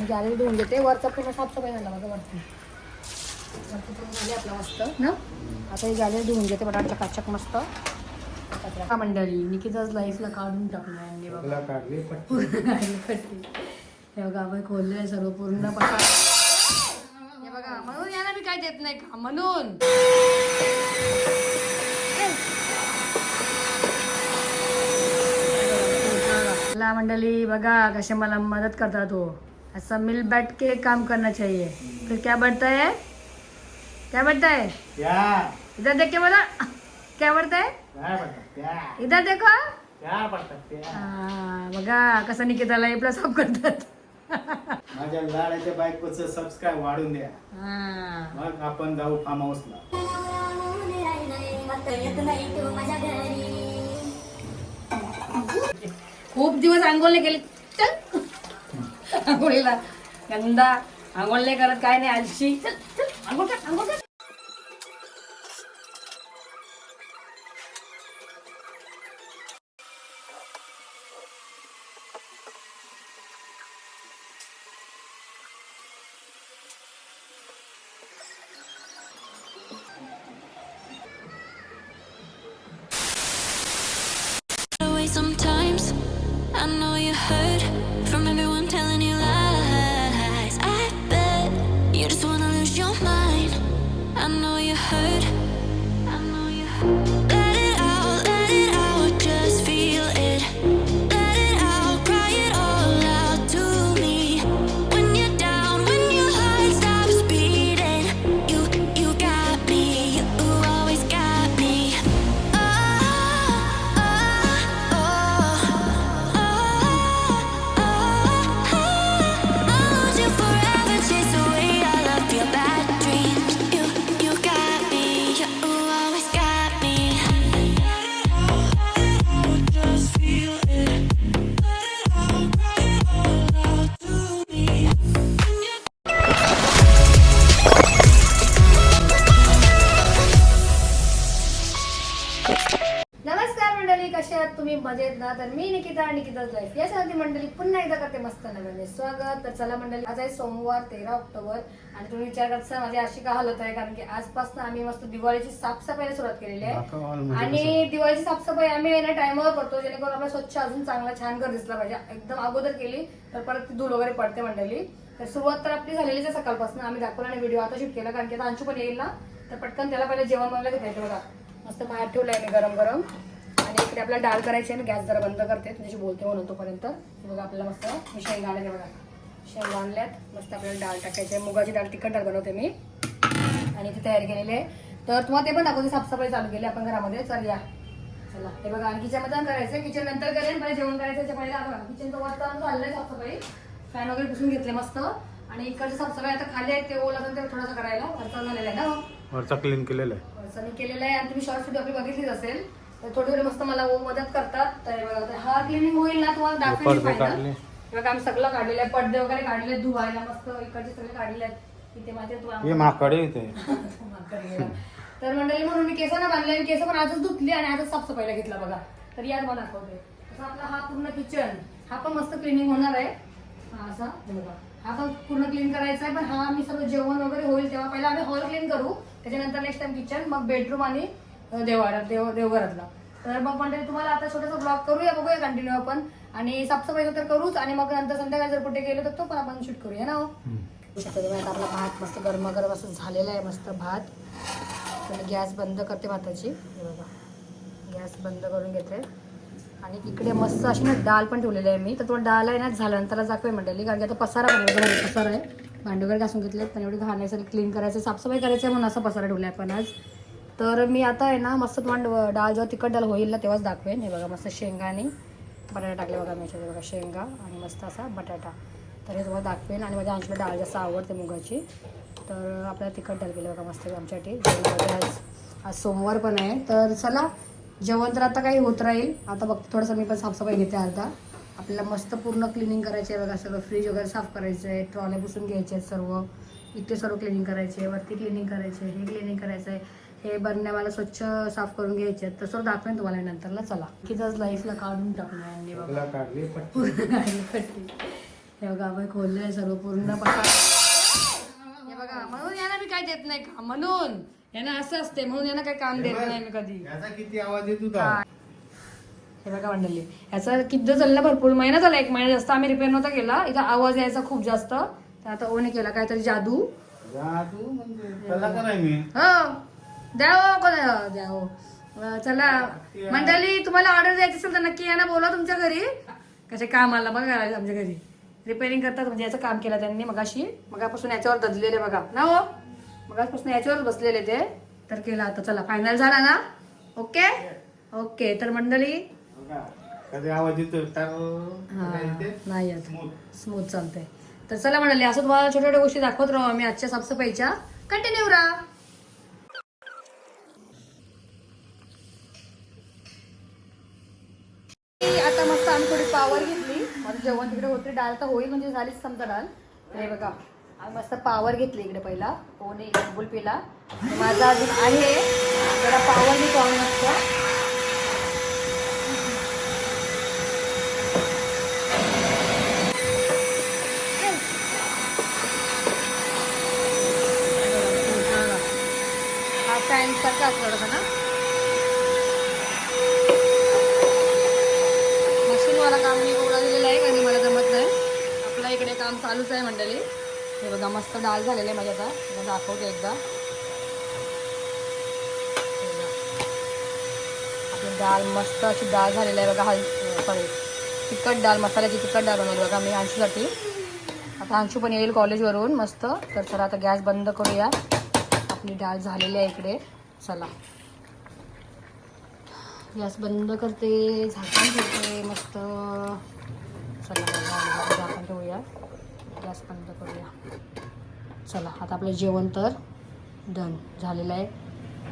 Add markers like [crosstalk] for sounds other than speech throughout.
मी gallery धुवून घेते वरचा पूर्ण साफसफाई झाला माझं वरती. वरती पूर्ण झाली आपलं मस्त ना? आता ही गॅलरी धुवून घेते बटाटा काचक मस्त. हा मंडळी निकिताच लाईफला काढून टाकलं काढली हे बघा आपण खोललंय सर्व पूर्ण पसार हे बघा म्हणून याला मी काय देत नाही का? म्हणून. ला मंडली बघा कसे मला मदद करतात हो ऐसा मिल बैठ के काम करना चाहिए। फिर क्या बढ़ता है? क्या बढ़ता है? प्यार। इधर देख के बोला। क्या बढ़ता है? प्यार पडतात प्यार। इधर देखो। प्यार पडतात प्यार। हा, बघा कसं निकिताला करतात. माझ्या लाडाच्या बायकोचं सबस्क्राईब वाढून द्या. मग आपण जाऊ फार्म हाऊसला खूप दिवस आंघोळ केली. चल. आंघोळीला. गंदा. आंघोळ नाही करत काय नाही आलशी. चल चल आंघोळ कर आंघोळ कर. ना तर मी निकिता आणि निकिताच लाईफ या सगळी मंडळी पुन्हा एकदा करते मस्त नव्याने स्वागत. तर चला मंडळी आज आहे सोमवार तेरा ऑक्टोबर. आणि तुम्ही विचार करता माझी अशी का हालत आहे? कारण की आजपासून आम्ही मस्त दिवाळीची साफसफाईला सुरुवात केलेली आहे. म्हणजे आणि दिवाळीची साफसफाई आम्ही येणं टायमावर करतो जेणेकरून आपला स्वच्छ अजून चांगला छान घर दिसला पाहिजे. एकदम अगोदर केली तर परत ती धूळ वगैरे पडते मंडळी. तर सुरुवात तर आपली झालेलीच आहे सकाळपासून. आम्ही दाखवला नाही व्हिडिओ आता शूट केला कारण की आता अंशू पण येईल ना. तर पटकन त्याला पहिले जेवण बनवलं घेता बघा मस्त बाहेर ठेवलंय मी गरम गरम आणि इकडे आपल्याला डाळ करायची आहे गॅस जरा बंद करते. तुझ्याशी बोलते म्हणून तोपर्यंत. बघा आपल्याला मस्त मी शेंगा आणले बघा. शेंगा आणल्यात मस्त आपल्याला डाळ टाकायची आहे. मुगाची डाळ तिखट डाळ बनवते मी. आणि ती तयारी केलेली आहे. तर तुम्हाला ते पण दाखवते साफसफाई चालू केली आपण घरामध्ये. चल या. चला. हे बघा आणि किचनमध्ये करायचं किचन नंतर करेन पहिले जेवण करायचं त्याच्या पहिले आता किचनचं वरतं झालंय साफसफाई. फॅन वगैरे पुसून घेतले मस्त. आणि इकडची साफसफाई आता खाली आहे. ते ओल ते थोडंसं करायला. वरचा झालेला आहे ना. वरचा क्लीन केलेला आहे. वरचा मी केलेलं आहे. आणि तुम्ही शॉर्ट व्हिडिओ आपली बघितलीच असेल. तर थोडी थोडी मस्त मला मदत करतात. तर हे बघा हा क्लिनिंग होईल ना तुम्हाला काढले. हे बघा आम्ही सगळं काढलेलं आहे. पडदे वगैरे काढलेले धुवायला मस्त इकडचे सगळे काढले आहेत. इथे माझे हे माकडे येते [laughs] तर मंडळी म्हणून मी केसांना बांधले आणि केस पण आजच धुतली आणि आजच साफसफाईला घेतला बघा. तर या मला दाखवते. तसं आपला हा पूर्ण किचन हा पण मस्त क्लिनिंग होणार आहे. हा असा हे बघा. हा पण पूर्ण क्लीन करायचा आहे पण हा आम्ही सर्व जेवण वगैरे होईल तेव्हा पहिला आम्ही हॉल क्लीन करू. त्याच्यानंतर नेक्स्ट टाइम किचन मग बेडरूम आणि अं, देवारा देव देवघरातला. तर मग मंडळी तुम्हाला आता छोटासा ब्लॉग करूया बघूया कंटिन्यू आपण. आणि साफसफाईचं तर करूच आणि मग नंतर संध्याकाळी जर कुठे गेलो तर तो पण आपण शूट करूया ना हो? आपला भात मस्त गरमागरम असं झालेला आहे मस्त भात. तर गॅस बंद करते भाताची. हे बघा. गॅस बंद करून घेते. आणि इकडे मस्त अशी ना डाळ पण ठेवलेली आहे मी. तर तो डाळ आहे ना झाल्यानंतर दाखवे मंडळी कारण की आता पसारा घरी पसारा आहे. भांडी वगैरे घासून घेतले पण एवढी घाण आहे सगळी क्लीन करायचं साफसफाई करायचं आहे म्हणून असा पसारा ठेवला आहे आपण आज. तर मी आता आहे ना मस्त तुम्हाला डाळ जेव्हा तिखट डाळ होईल ना तेव्हाच दाखवेन. हे बघा मस्त शेंगाने बटाटा टाकले बघा मी. याच्यात बघा शेंगा आणि मस्त असा बटाटा. तर हे तुम्हाला दाखवेन आणि माझ्या आमच्या डाळ जास्त आवडते मुगाची. तर आपल्याला तिखट डाळ केलं बघा मस्त आमच्यासाठी. आज आज सोमवार पण आहे. तर चला जेवण तर आता काही होत राहील. आता बघ थोडंसं मी पण साफसफाई घेते अर्धा. आपल्याला मस्त पूर्ण क्लिनिंग करायचं आहे बघा सगळं फ्रीज वगैरे साफ करायचं आहे ट्रॉले पुसून घ्यायचे आहेत सर्व. इथे सर्व क्लिनिंग करायचे आहे वरती क्लिनिंग करायचे आहे हे क्लिनिंग करायचं आहे हे बरण्या मला स्वच्छ साफ करून घ्यायचे तसं दाखवेन तुम्हाला नंतरला. चला. की लाईफला काढून टाकणार काढली हे बघा आपण खोललंय सर्व पूर्ण पसार. हे बघा म्हणून यांना मी काय देत नाही काम म्हणून. यांना असं असते म्हणून यांना काही काम देत नाही मी कधी. किती आवाज येत हा. बघा मंडळी. याचा किती चालला भरपूर. महिना झाला एक महिना जास्त आम्ही रिपेअर नव्हता केला. इथं आवाज यायचा खूप जास्त. तर आता ओने केला काहीतरी जादू. जादू म्हणजे? मी? हो. द्या हो कोण द्या हो अं, चला. मंडळी तुम्हाला ऑर्डर द्यायची असेल तर नक्की यांना बोला तुमच्या घरी. कसे काम आला बघा आमच्या घरी. रिपेअरिंग करतात म्हणजे याचं काम केलं त्यांनी मगाशी. मगापासून याच्यावर दजलेले बघा. ना हो? मगापासून याच्यावर बसलेले ते. तर केलं आता चला. फायनल झाला ना? ओके ओके तर मंडळी. बघा, कधी आवाज येतो तर हा, येते? नाही येत. Smooth. स्मूथ चालतंय. तर चला म्हणाले असं तुम्हाला छोट्या छोट्या गोष्टी दाखवत राहू आम्ही आजच्या साफसफाईच्या. कंटिन्यू राहा आता मस्त आम्ही थोडी पावर घेतली. माझं जेवण तिकडे होते. डाळ तर होईल म्हणजे झालीच समजा डाळ. हे बघा. आम्ही मस्त पावर घेतली इकडे पहिला. पोहणे गुल पिला. माझा अजून आहे. जरा पावर मी पाहून मस्त हा सारखा असला ना मशीनवाला काम मी एवढा दिलेला आहे कारण की मला जमत नाही आपल्या इकडे काम चालूच आहे मंडळी. हे बघा मस्त डाळ झालेले आहे माझ्या आता. आता दाखवते एकदा. आपली डाळ मस्त अशी डाळ झालेली आहे बघा हल सॉरी तिखट डाळ मसाल्याची तिखट डाळ बनवली बघा मी अंशूसाठी. आता अंशू पण येईल कॉलेजवरून मस्त. तर चला आता गॅस बंद करूया. आपली डाळ झालेली आहे इकडे. चला. गॅस बंद करते झाकण ठेवते मस्त. चला आपण ठेवूया. गॅस बंद करूया. चला आता आपलं जेवण तर डन झालेलं आहे.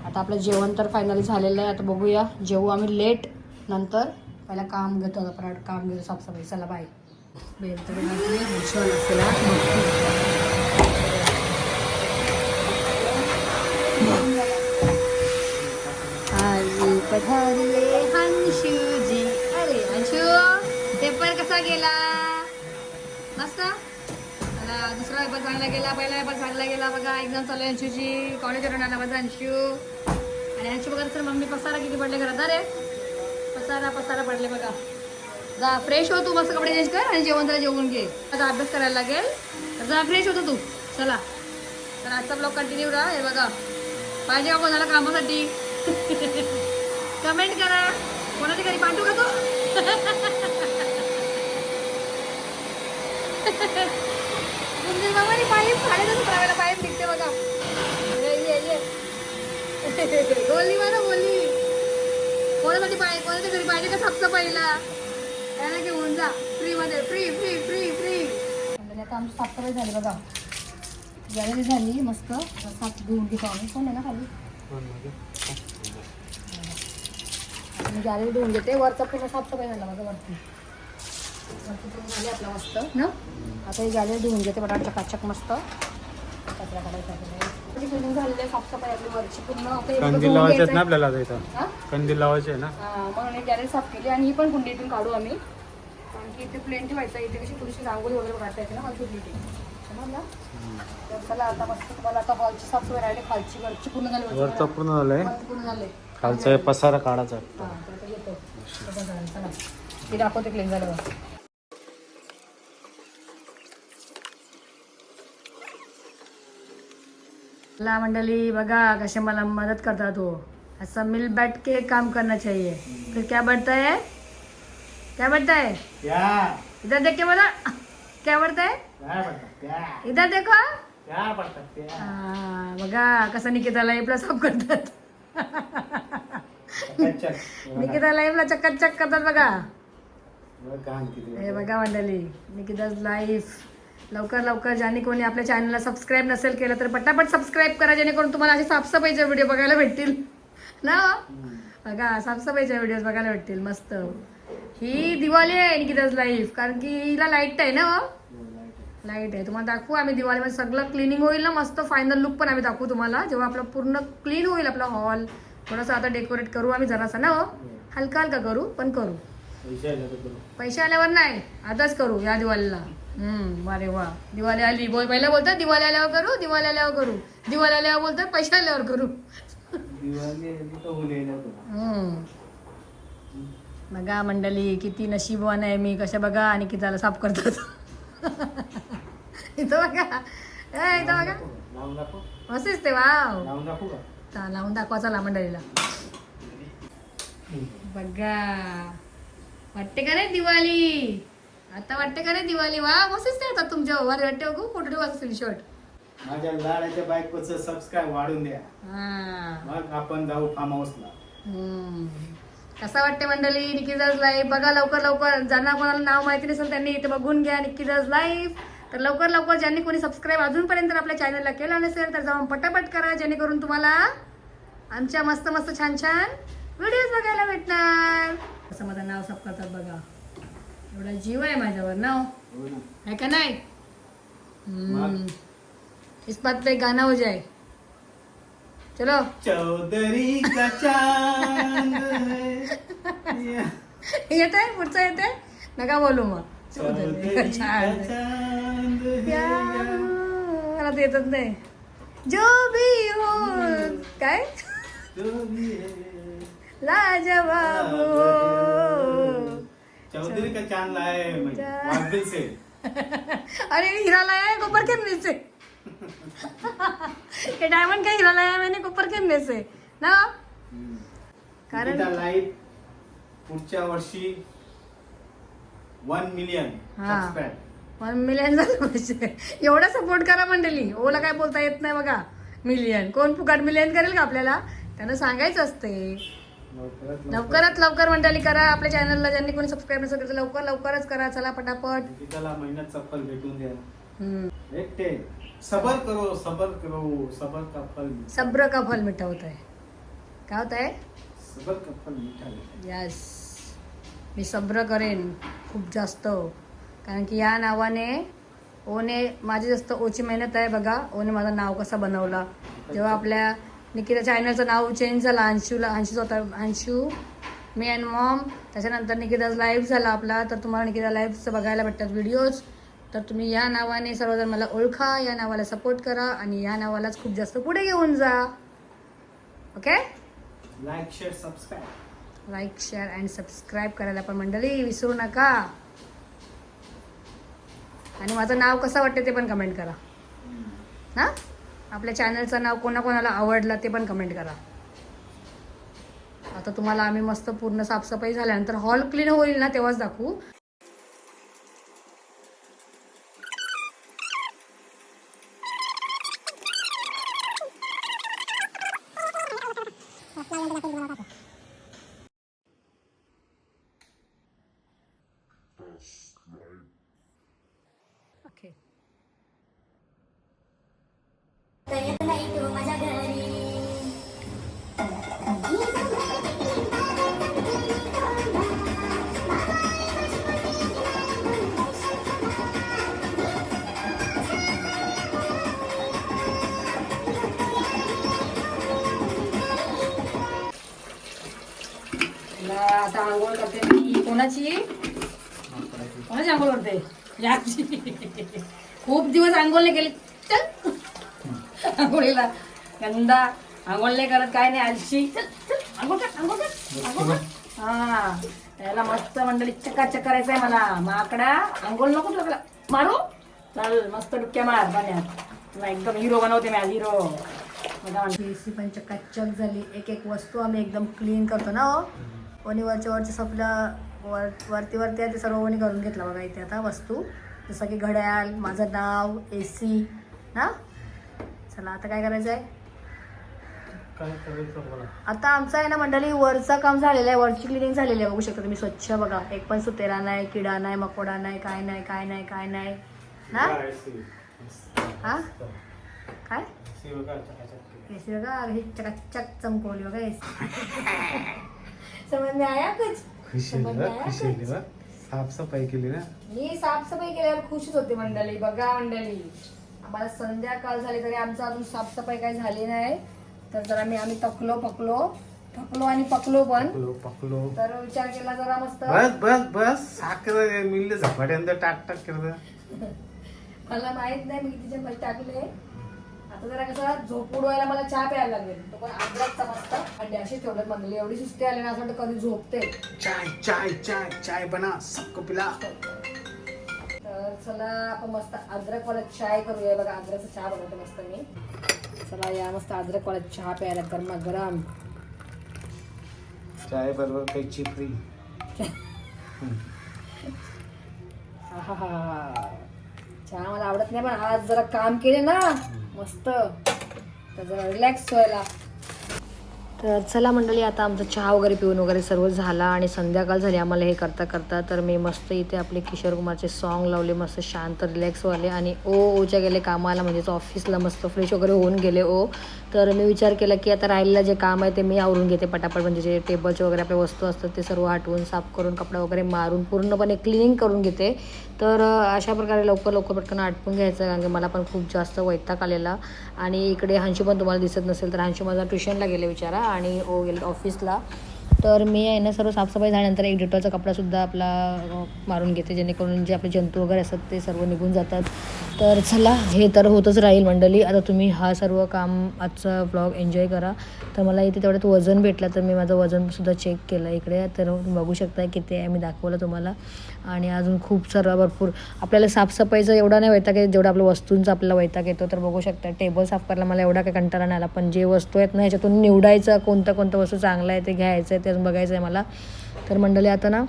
आता आपलं जेवण तर फायनली झालेलं आहे. आता बघूया जेवू आम्ही लेट नंतर पहिला काम घेतो परत काम घेतो साफसफाई. चला बाय बेल तर पधारले अरे पेपर कसा गेला? पेपर चांगला गेला पहिला पेपर चांगला गेला बघा. एक्झाम चालू आहे अंशूची कॉलेजवरून आला माझा अंशू आणि अंशू बघा तर मम्मी पसारा किती पडले घरात. अरे पसारा पसारा पडले बघा. जा फ्रेश हो तू. मस्त कपडे चेंज कर आणि जेवण जरा जेवून घे. आता अभ्यास करायला लागेल. तर जा फ्रेश होतो तू. चला. तर आजचा ब्लॉग कंटिन्यू राहा. हे बघा. पाहिजे का कोणाला कामासाठी. [laughs] कमेंट करा. कोणाच्या घरी पाठवू का तू? [laughs] गुंजन मामाने पाईप साडेदहा करायला पाईप निघते बघा. [laughs] बोलली मला बोलली. कोणासाठी पाहिजे कोणाच्या घरी पाहिजे का साफसफाईला त्याला घेऊन जा. फ्री मध्ये. फ्री फ्री फ्री फ्री आता आमची साफसफाई झाली बघा. गॅलरी झाली मस्त. साफ धुवून घेतो आम्ही. कोण आहे ना खाली? गॅलरी धुवून घेते. वरचा पूर्ण साफसफाई झाला माझा वरती. झाली आपला मस्त ना? आता ही गॅलरी धुवून घेते बटा चकाचक मस्त. कचरा काढायचा झालेली आहे साफसफाई आपली वरची पूर्ण. कंदील लावायचे ना. आपल्याला इथं? कंदील लावायचे ना? गॅलरी साफ केली आणि ही पण कुंडीतून काढू आम्ही. कारण की इथे प्लेन ठेवायचं इथे कशी थोडीशी रांगोळी वगैरे काढता येते ना चला आता मस्त तुम्हाला आता हॉलची साफसफाई राहिली. खालची वरची पूर्ण झाली वरची वरचं पूर्ण झालंय? वरची पूर्ण झाले खालचं पसारा काढायचा झालं, ती दाखवते क्लीन झाल्यावर. ला मंडली बघा कसे मला मदद करतात हो. ऐसा मिल बैठ के काम करना चाहिए फिर क्या बढ़ता है क्या बढ़ता है प्यार इधर देख के बोला. क्या बढ़ता है प्यार पडतात प्यार इधर देखो. प्यार पडतात प्यार हा, बघा कसं निकिता लाईफला साफ करतात. निकिता लाईफला चक्काचक करतात बघा. हे बघा मंडळी निकिताज लाईफ लवकर लवकर. ज्यांनी कोणी आपल्या चॅनलला सबस्क्राईब नसेल केलं तर पटापट सबस्क्राईब करा जेणेकरून तुम्हाला असे साफसफाईचे व्हिडिओ बघायला भेटतील. ना. बघा साफसफाईचे व्हिडिओ बघायला भेटतील. मस्त. ही दिवाळी आहे निकिताज लाईफ कारण की हिला लाइट आहे ना? हो? हो, आहे. लाइट आहे तुम्हाला दाखवू आम्ही दिवाळीमध्ये सगळं क्लिनिंग होईल ना? मस्त फायनल लुक पण आम्ही दाखवू तुम्हाला. जेव्हा आपलं पूर्ण क्लीन होईल आपला हॉल थोडासा आता डेकोरेट करू आम्ही जरासा ना? हो. हलका हलका करू. पण करू. पैसे आल्यावर नाही. आताच करू या दिवाळीला. हम्म अरे वा. दिवाळी आली. बोल पहिला बोलतात दिवाळी आल्यावर करू दिवाळी आल्यावर करू. दिवाळी आल्यावर बोलतात पैसे आल्यावर करू. हम्म. बघा मंडळी किती नशीबवान आहे मी. कशा बघा आणि किताला साफ करतात. [laughs] इथं बघा. ए, इथं बघा. मस्तच ते वाव. दाखवू लावून दाखवा चला मंडळीला. बघा. वाटते का नाही दिवाळी? आता वाटते का नाही दिवाळी? वा मस्तच ते आता तुमच्या वारी वाटते बघू फोटो ठेवा स्क्रीनशॉट माझ्या लाडाच्या बायकोचं सबस्क्राईब वाढून द्या. हा. मग आपण जाऊ फार्म हाऊसला हम्म. कसा वाटते मंडळी? निकिताज लाईव्ह बघा लवकर लवकर. ज्यांना कोणाला नाव माहिती नसेल त्यांनी इथे बघून घ्या निकिताज लाईव्ह तर लवकर लवकर ज्यांनी कोणी सबस्क्राईब अजूनपर्यंत आपल्या चॅनलला केला नसेल तर जाऊन पटापट करा. जेणेकरून तुम्हाला आमच्या मस्त मस्त छान छान व्हिडिओज बघायला भेटणार. असं माझं नाव सब करतात बघा. एवढा जीव आहे माझ्यावर नाव हो. ना. है का नाही? हम्म. मग? इस बात पे गाना हो जाए चलो. चौधरी का चांद है. येते पुढचं येते नका बोलू मग. चौधरी का चांद है. मला ते येतच नाही. जो भी हो. काय? तो भी है. लाजवाब हो. चौधरी का चांद लाए मैं चांद. वादल से। [laughs] अरे हिरा लाया है गोबर खेलने से। [laughs] ये डायमंड का हिरा लाया है मैंने गोबर खेलने से। ना? कारण लाईव्ह पुढच्या वर्षी वन मिलियन हा. वन मिलियन झालं पाहिजे एवढा सपोर्ट करा मंडळी. ओला काय बोलता येत नाही बघा. मिलियन कोण फुकट मिलियन करेल का आपल्याला? त्यांना सांगायचं असते लवकरात लवकर मंडळी करा. आपल्या चॅनलला ज्यांनी कोणी सबस्क्राईब नसेल तर लवकर लवकरच करा. चला पटापट. त्याला महिन्यात चप्पल भेटून द्या. भेटते सबर करो सबर करो सबर का फल. सब्र का फल मिठा होत आहे काय होत आहे सबर का फल मिठा. यस मी सब्र करेन खूप जास्त. कारण की या नावाने ओने माझी जास्त ओची मेहनत आहे बघा. ओने माझं नाव कसं बनवलं. जेव्हा आपल्या निकिता चॅनलचं नाव चेंज झालं. अंशूला अंशू होता अंशू मी अँड मॉम त्याच्यानंतर निकिता लाईव्ह झाला आपला. तर तुम्हाला निकिता लाईव्हचं बघायला भेटतात व्हिडिओज तर तुम्ही या नावाने सर्वजण मला ओळखा. या नावाला सपोर्ट करा आणि या नावालाच खूप जास्त पुढे घेऊन जा. Okay like share subscribe like share and subscribe करायला पण मंडळी विसरू नका. आणि माझं नाव कसं वाटतं ते पण कमेंट करा. हां? आपल्या चॅनलचं नाव कोणाकोणाला आवडलं ते पण कमेंट करा. आता तुम्हाला आम्ही मस्त पूर्ण साफसफाई झाल्यानंतर हॉल क्लीन होईल ना तेव्हाच दाखवू ओके येत नाही तू माझ्या घरी. मला आता आंघोळ करते मी. कोणाची? कोणाची आंघोळ करते? याची. खूप दिवस आंघोळ नाही केली. आंघोळीला. गंदा आंघोळ नाही करत काय नाही आलशी. आंघोळ कर आंघोळ कर आंघोळ कर. हा त्याला मस्त मंडळी चकाचक करायचंय मला. माकडा आंघोळ नको तुला मारू? चल मस्त डुक्क्या मार पाण्यात तुला एकदम हिरो बनवते मी आज हिरो एसी पण चकाचक झाली. एक एक वस्तू आम्ही एकदम क्लीन करतो ना हो? कोणी वरच्या वरच्या सपल्या वर वरती वरती आहे ते सर्व कोणी करून घेतलं बघा इथे आता वस्तू. जसं की घड्याळ माझं नाव ए सी ना? चला आता काय करायचं आहे काय करायचं बोला आता आमचं आहे ना मंडळी वरचं काम झालेलं आहे वरची क्लिनिंग झालेली आहे. बघू शकता तुम्ही स्वच्छ बघा. एक पण सुतेरा नाही किडा नाही मकोडा नाही काय नाही काय नाही काय नाही. ना काय सी. हा? काय? बघा. एसी बघा हे चकाचक चमकवली बघा एसी समज में आया कुछ? खुश में आया खुश. साफसफाई केली ना? मी साफसफाई केल्यावर खुशच होते मंडळी बघा मंडळी. आम्हाला संध्याकाळ झाली तरी आमचं अजून साफसफाई काही झाली नाही. तर जरा मी आम्ही तकलो पकलो. थकलो आणि पकलो पण. पकलो पकलो. तर विचार केला जरा मस्त. बस बस बस. साखर मिळले झपाट्यानंतर टाक टाक करत मला माहीत नाही मी किती चम्मच टाकले. आता जरा कसं झोप उडवायला मला चहा प्यायला लागेल. तो पण अद्रकचा मस्त. अंडे अशी ठेवलं म्हणले एवढी सुस्ती आली ना असं वाटतं कधी झोपते. चाय चाय चाय चाय बना सबको पिला. तर चला आपण मस्त अद्रक वाला चाय करूया. बघा अद्रकचा चहा बनवते मस्त मी. चला या मस्त अद्रक वाला चहा प्यायला गरमा गरम. चाय बरोबर काही चिपरी. आहाहा. चहा मला आवडत नाही पण आज जरा काम केले ना. मस्त. तर जरा रिलॅक्स व्हायला. तर चला मंडळी आता आमचा चहा वगैरे पिऊन वगैरे सर्व झाला आणि संध्याकाळ झाली आम्हाला हे करता करता. तर मी मस्त इथे आपले किशोर कुमारचे सॉन्ग लावले मस्त शांत रिलॅक्सवाले आणि ओ ओच्या गेले कामाला म्हणजेच ऑफिसला मस्त फ्रेश वगैरे होऊन गेले ओ. तर मी विचार केला की आता राहिलेलं जे काम आहे ते मी आवरून घेते पटापट म्हणजे जे टेबलचे वगैरे आपल्या वस्तू असतात ते सर्व हटवून साफ करून कपडा वगैरे मारून पूर्णपणे क्लिनिंग करून घेते. तर अशा प्रकारे लवकर लवकर पटकन आटपून घ्यायचं कारण की मला पण खूप जास्त वैताग आलेला. आणि इकडे हंशू पण तुम्हाला दिसत नसेल तर हंशू माझा ट्युशनला गेले विचारा. आणि ओ गेले ऑफिसला तर मी आहे ना सर्व साफसफाई झाल्यानंतर एक डिटॉलचा कपडासुद्धा आपला मारून घेते जेणेकरून जे आपले जंतू वगैरे असतात ते सर्व निघून जातात. तर चला हे तर होतच राहील मंडळी. आता तुम्ही हा सर्व काम आजचा ब्लॉग एन्जॉय करा. तर मला इथे तेवढ्यात वजन भेटलं तर मी माझं वजनसुद्धा चेक केलं इकडे. तर बघू शकता किती आहे मी दाखवलं तुम्हाला. आणि अजून खूप सर्व भरपूर. आपल्याला साफसफाईचं एवढा नाही वैताग आहे जेवढा आपल्या वस्तूंचा आपल्याला वैताग येतो. तर बघू शकता टेबल साफ करायला मला एवढा काही कंटाळा नाही आला. पण जे वस्तू आहेत ना ह्याच्यातून निवडायचं कोणतं कोणतं वस्तू चांगलं आहे ते घ्यायचं आहे ते अजून बघायचं आहे मला. तर मंडळी आता ना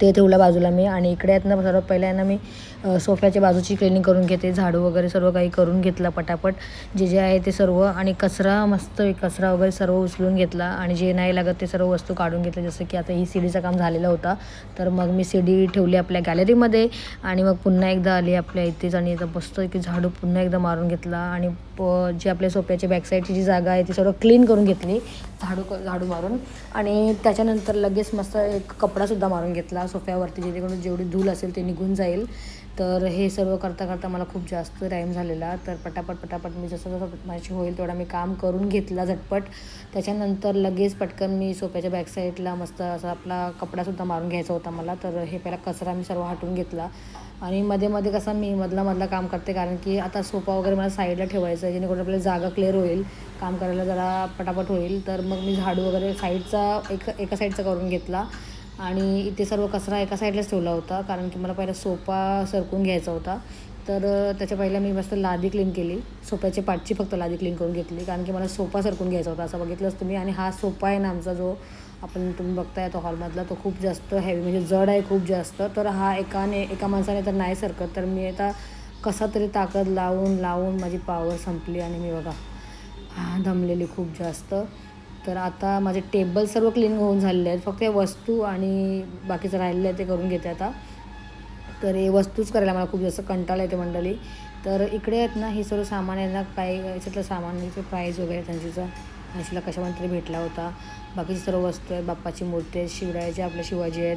ते ठेवलं बाजूला मी आणि इकडे आहेत ना सर्वात पहिल्या ना मी सोफ्याच्या बाजूची क्लिनिंग करून घेते झाडू वगैरे सर्व काही करून घेतलं पटापट. जे जे आहे ते सर्व आणि कचरा मस्त कचरा वगैरे सर्व उचलून घेतला आणि जे नाही लागत ते सर्व वस्तू काढून घेतले. जसं की आता ही सीडीचं काम झालेलं होता. तर मग मी सीडी ठेवली आपल्या गॅलरीमध्ये आणि मग पुन्हा एकदा आली आपल्या इथेच आणि आता मस्त की झाडू पुन्हा एकदा मारून घेतला आणि प जे आपल्या सोफ्याच्या बॅकसाईडची जी जागा आहे ती सर्व क्लीन करून घेतली झाडू क- झाडू मारून. आणि त्याच्यानंतर लगेच मस्त एक कपडासुद्धा मारून घेतला सोफ्यावरती जेणेकरून जेवढी धूल असेल ते निघून जाईल. तर हे सर्व करता करता मला खूप जास्त टाईम झालेला. तर पटापट पटापट मी जसं जसं माझी होईल तेवढा मी काम करून घेतला झटपट. त्याच्यानंतर लगेच पटकन मी सोप्याच्या बॅकसाईडला मस्त असा आपला कपडासुद्धा मारून घ्यायचा होता मला. तर हे पहिला कचरा मी सर्व हटवून घेतला. आणि मध्ये मध्ये कसं मी मधला मधला काम करते कारण की आता सोफा वगैरे मला साईडला ठेवायचं आहे जेणेकरून आपल्याला जागा क्लिअर होईल. काम करायला जरा पटापट होईल. तर मग मी झाडू वगैरे साईडचा एक एका साईडचा करून घेतला. आणि इथे सर्व कचरा एका साईडलाच ठेवला होता कारण की मला पहिला सोफा सरकून घ्यायचा होता. तर त्याच्या पहिला मी मस्त लादी क्लीन केली. सोफ्याची पाठची फक्त लादी क्लीन करून घेतली कारण की मला सोफा सरकून घ्यायचा होता असं बघितलंच तुम्ही. आणि हा सोफा आहे ना आमचा जो आपण तुम्ही बघताय तो हॉलमधला तो खूप जास्त हेवी म्हणजे जड आहे खूप जास्त. तर हा एकाने एका माणसाने तर नाही सरकत. तर मी आता कसा तरी ताकद लावून लावून माझी पावर संपली आणि मी बघा हा दमलेली खूप जास्त. तर आता माझे टेबल सर्व क्लीन होऊन झालेले आहेत. फक्त हे वस्तू आणि बाकीचं राहिलेलं आहे ते करून घेते आता. तर हे वस्तूच करायला मला खूप जास्त कंटाळा येते मंडळी. तर इकडे आहेत ना हे सर्व सामान आहे ना काही याच्यातलं सामानाचे प्राईज वगैरे त्यांचीचा ऐंशीला कशामध्ये तरी भेटला होता. बाकीची सर्व वस्तू आहेत बाप्पाची मूर्ती आहेत शिवरायाचे आपले शिवाजी आहेत.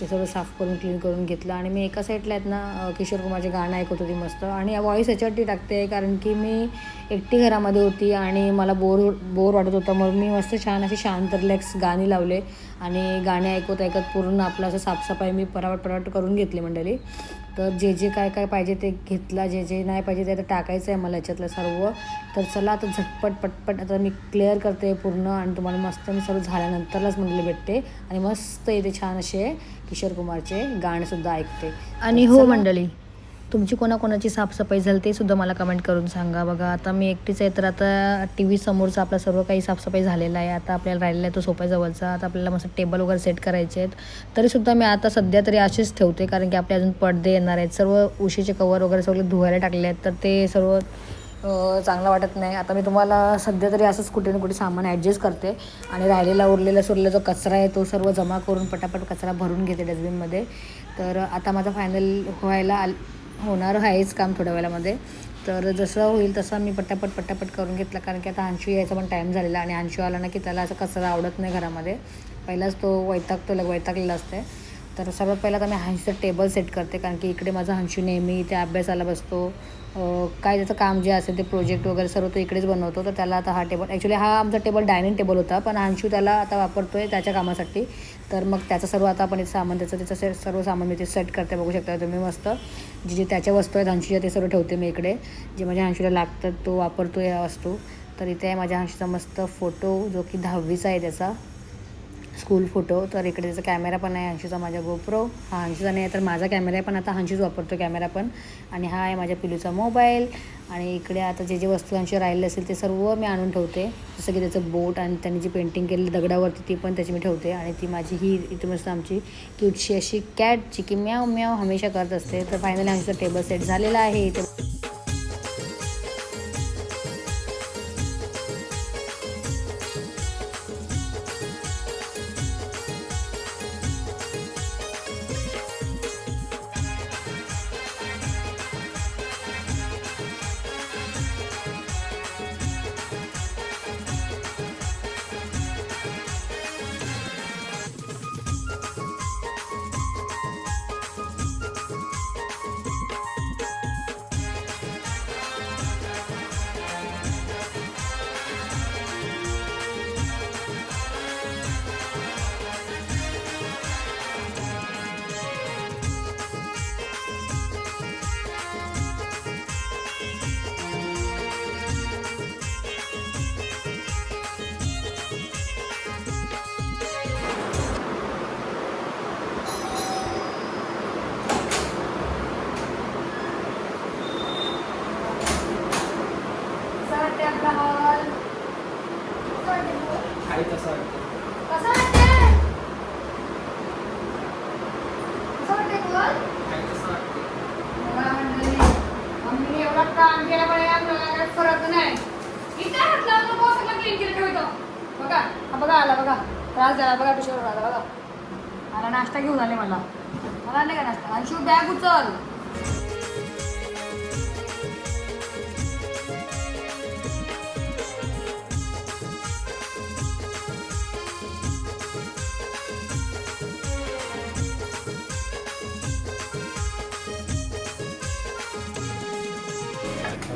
ते सगळं साफ करून क्लीन करून घेतलं. आणि मी एका साईडला आहेत ना किशोर कुमारचे गाणं ऐकत होती मस्त. आणि व्हॉईस याच्यावरती टाकते कारण की मी एकटी घरामध्ये होती आणि मला बोर बोर वाटत होता. मग मी मस्त छान अशी शांत रिलॅक्स गाणी लावले. आणि गाणे ऐकत ऐकत पूर्ण आपलं असं साफसफाई मी परावट परावट करून घेतली मंडळी. तर जे जे काय काय पाहिजे ते घेतला जे जे नाही पाहिजे ते आता टाकायचं आहे मला याच्यातलं सर्व. तर चला आता झटपट पटपट आता मी क्लिअर करते पूर्ण. आणि तुम्हाला मस्त मी सर्व झाल्यानंतरलाच मंडळी भेटते. आणि मस्त येते छान असे किशोर कुमारचे गाणेसुद्धा ऐकते. आणि हो मंडळी तुमची कोणाकोणाची साफसफाई झाली ते सुद्धा मला कमेंट करून सांगा. बघा आता मी एकटीच आहे तर आता टी व्ही समोरचा आपला सर्व काही साफसफाई झालेला आहे. आता आपल्याला राहिलेला आहे तो सोफ्याजवळचा आता आपल्याला मस्त टेबल वगैरे सेट करायचे आहेत. तरीसुद्धा मी आता सध्या तरी असेच ठेवते कारण की आपले अजून पडदे येणार आहेत. सर्व उशीचे कवर वगैरे सगळे धुवायला टाकले आहेत तर ते सर्व चांगलं वाटत नाही. आता मी तुम्हाला सध्या तरी असंच कुठे ना कुठे सामान ॲडजस्ट करते. आणि राहिलेला उरलेला सुरलेला जो कचरा आहे तो सर्व जमा करून पटापट कचरा भरून घेते डस्टबिनमध्ये तर आता माझा फायनल व्हायला आल होणार आहेच काम थोड्या वेळामध्ये. तर जसं होईल तसं मी पटापट पटापट करून घेतला. कारण की आता अंशू यायचा पण टाईम झालेला आणि अंशू आला ना की त्याला असं कचरा आवडत नाही घरामध्ये. पहिलाच तो वैतागतो लग वैतागलेला असते तर सर्वात पहिला तर मी हंशीचं टेबल सेट करते. कारण की इकडे माझा हंशू नेहमी इथे अभ्यासाला बसतो. काय त्याचं काम जे असेल ते प्रोजेक्ट वगैरे सर्व तो इकडेच बनवतो. तर त्याला आता हा टेबल ॲक्च्युली हा आमचा टेबल डायनिंग टेबल होता पण अंशू त्याला आता वापरतो आहे त्याच्या कामासाठी. तर मग त्याचं सर्व आता आपण सामान त्याचं त्याचं से- सर्व सामान मी ते सेट करते बघू शकता तुम्ही मस्त. जे जे त्याच्या वस्तू आहेत अंशूच्या ते सर्व ठेवते मी इकडे. जे माझ्या अंशूला लागतात तो वापरतो या वस्तू. तर इथे आहे माझ्या अंशूचा मस्त फोटो जो की दहावीचा आहे त्याचा. स्कूल फोटो तर इकडे त्याचा कॅमेरा पण आहे हंशीचा माझ्या गोप्रो हा अंशूचा नाही आहे तर माझा कॅमेरा आहे पण आता हंशीच वापरतो कॅमेरा पण. आणि हा आहे माझ्या पिलूचा मोबाईल. आणि इकडे आता जे जे वस्तू अंशू राहिले असेल ते सर्व मी आणून ठेवते. जसं की त्याचं बोट आणि त्यांनी जी पेंटिंग केलेली दगडावरती ती पण त्याची मी ठेवते. आणि ती माझी ही इथे मस्त आमची क्यूटशी अशी कॅट जी की म्याव म्याव हमेशा करत असते. तर फायनली आमचा टेबल सेट झालेला आहे. इथे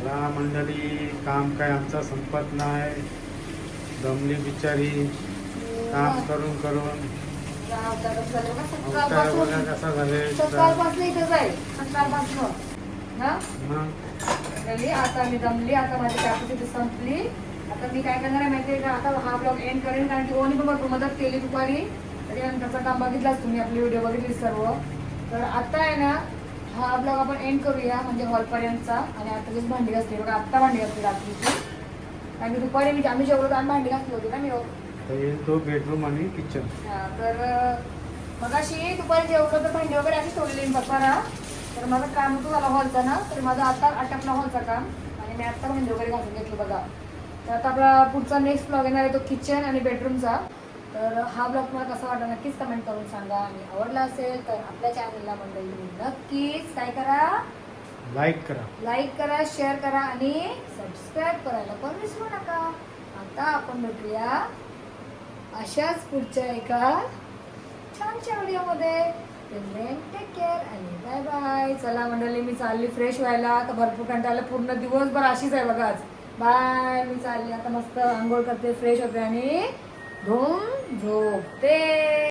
चला मंडळी काम काय आमचं संपत नाही. दमली बिचारी काम करून करून. अवतार बघा सकाळपासून कसा झाले? सकाळपासून इथंच आहे. सकाळपासून. ना मग? गेली आता मी दमली आता माझी कॅपॅसिटी संपली. आता मी काय करणार आहे माहिती आहे का? आता हा ब्लॉग एंड करेन कारण की ओनी पण भरपूर मदत केली दुपारी. त्याच्यानंतरचं काम बघितलाच तुम्ही आपली व्हिडिओ बघितली सर्व. तर आता आहे ना हा ब्लॉग आपण एंड करूया म्हणजे हॉलपर्यंतचा. आणि आता जशी भांडी घासली. बघा आत्ता भांडी घासली रात्रीची. कारण की दुपारी मी आम्ही जेवलो तर आम्ही भांडी घासली होती ना मी तो बेडरूम आणि किचन हा, तर मग अशी दुपारी जेवलं तर भांडी वगैरे अशी ठेवलेली बसारा तर माझं काम होतं झालं हॉलचं ना तर माझं आता आटपलं हॉलचं काम. आणि मी आता भांडी वगैरे घासून घेतली बघा. तर आता आपला पुढचा नेक्स्ट ब्लॉग येणार आहे तो किचन आणि बेडरूमचा तर हा ब्लॉग तुम्हाला कसा वाटला नक्कीच कमेंट करून सांगा. आणि आवडला असेल तर आपल्या चॅनलला मंडळी नक्कीच काय करा? लाईक करा. लाईक करा शेअर करा आणि सबस्क्राईब करायला पण विसरू नका. आता आपण भेटूया अशाच पुढच्या एका छानशा व्हिडिओमध्ये. टेक केअर आणि बाय बाय चला मंडळी मी चालली फ्रेश व्हायला. आता भरपूर कंटाळलं. पूर्ण दिवसभर अशीच आहे बघा आज. बाय मी चालली. आता मस्त आंघोळ करते फ्रेश होते आणि धुवून झोपते